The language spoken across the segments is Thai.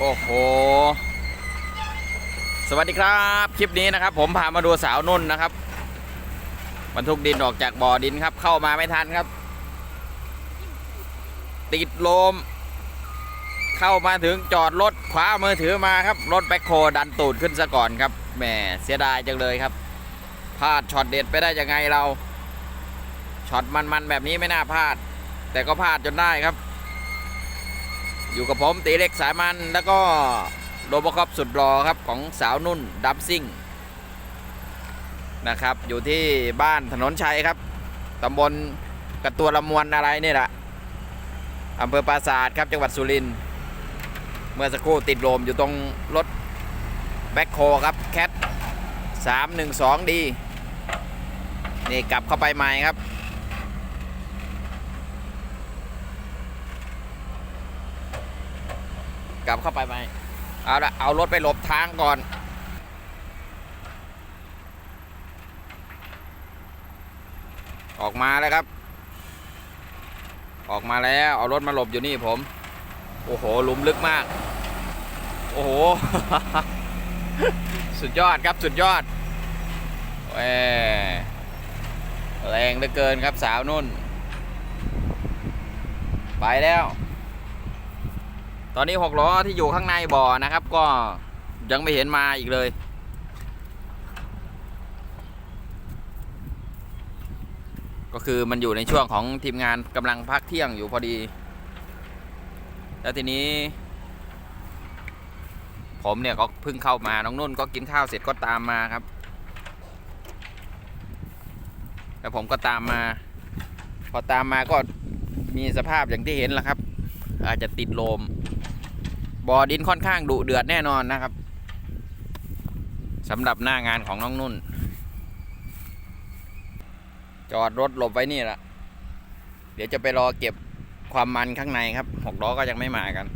โอ้โห สวัสดีครับ คลิปนี้นะครับ ผมพามาดูสาวนุ่นนะครับบรรทุกดินออกจากบ่อดินครับ เข้ามาไม่ทันครับ ติดลม เข้ามาถึงจอดรถคว้ามือถือมาครับ รถแบ็คโฮดันตูดขึ้นซะก่อนครับแหมเสียดายจังเลยครับพลาดช็อตเด็ดไปได้ยังไงเราช็อตมันๆแบบนี้ไม่น่าพลาด แต่ก็พลาดจนได้ครับ อยู่กับผมตีเล็กสายมัน แล้วก็โรบคอปสุดรอครับของสาวนุ่นดับซิ่งนะครับ อยู่ที่บ้านถนนชัยครับตำบลกระตัวละมวนอะไรนี่แหละอำเภอปราสาทครับจังหวัดสุรินทร์เมื่อสักครู่ติดลมอยู่ตรงรถแบ็คโฮครับแคท312ดีนี่กลับเข้าไปใหม่ครับ กลับเข้าไปไหมเอาละเอารถไปหลบทางก่อนออกมาแล้วครับ ออกมาแล้วเอารถมาหลบอยู่นี่ผม โอ้โหหลุมลึกมาก โอ้โห สุดยอดครับสุดยอดแหมแรงเหลือเกินครับสาวนุ่น ไปแล้ว ตอนนี้หกล้อที่อยู่ข้างในบ่อนะครับ ก็ยังไม่เห็นมาอีกเลย ก็คือมันอยู่ในช่วงของทีมงานกำลังพักเที่ยงอยู่พอดี แล้วทีนี้ ผมเนี่ยก็เพิ่งเข้ามาน้องนุ่นก็กินข้าวเสร็จก็ตามมาครับแล้วผมก็ตามมา พอตามมาก็มีสภาพอย่างที่เห็นแหละครับ อาจจะติดลม บ่อดินค่อนข้างดุเดือดแน่นอนนะครับสำหรับหน้างานของน้องนุ่น จอดรถหลบไว้นี่แหละเดี๋ยวจะไปรอเก็บความมันข้างในครับหกล้อก็ยังไม่มากัน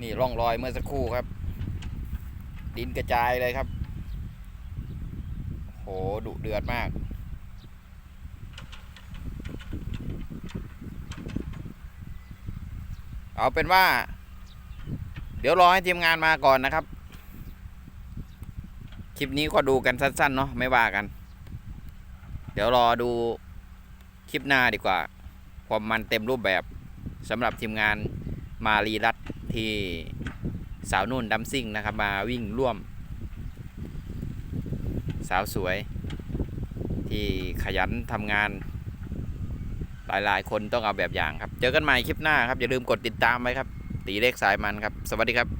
นี่ร่องรอยเมื่อสักครู่ครับ ดินกระจายเลยครับ โหดุเดือดมากเอาเป็นว่า เดี๋ยวรอให้ทีมงานมาก่อนนะครับ คลิปนี้ก็ดูกันสั้นๆเนาะไม่ว่ากัน เดี๋ยวรอดูคลิปหน้าดีกว่า ความมันเต็มรูปแบบสำหรับทีมงานมารีรัตที่สาวนุ่นดัมซิ่งนะครับ มาวิ่งร่วม สาวสวย ที่ขยันทำงานหลายๆ คนต้องเอาแบบอย่างครับ เจอกันใหม่คลิปหน้าครับ อย่าลืมกดติดตามไว้ครับ ตีเลขสายมันครับ สวัสดีครับ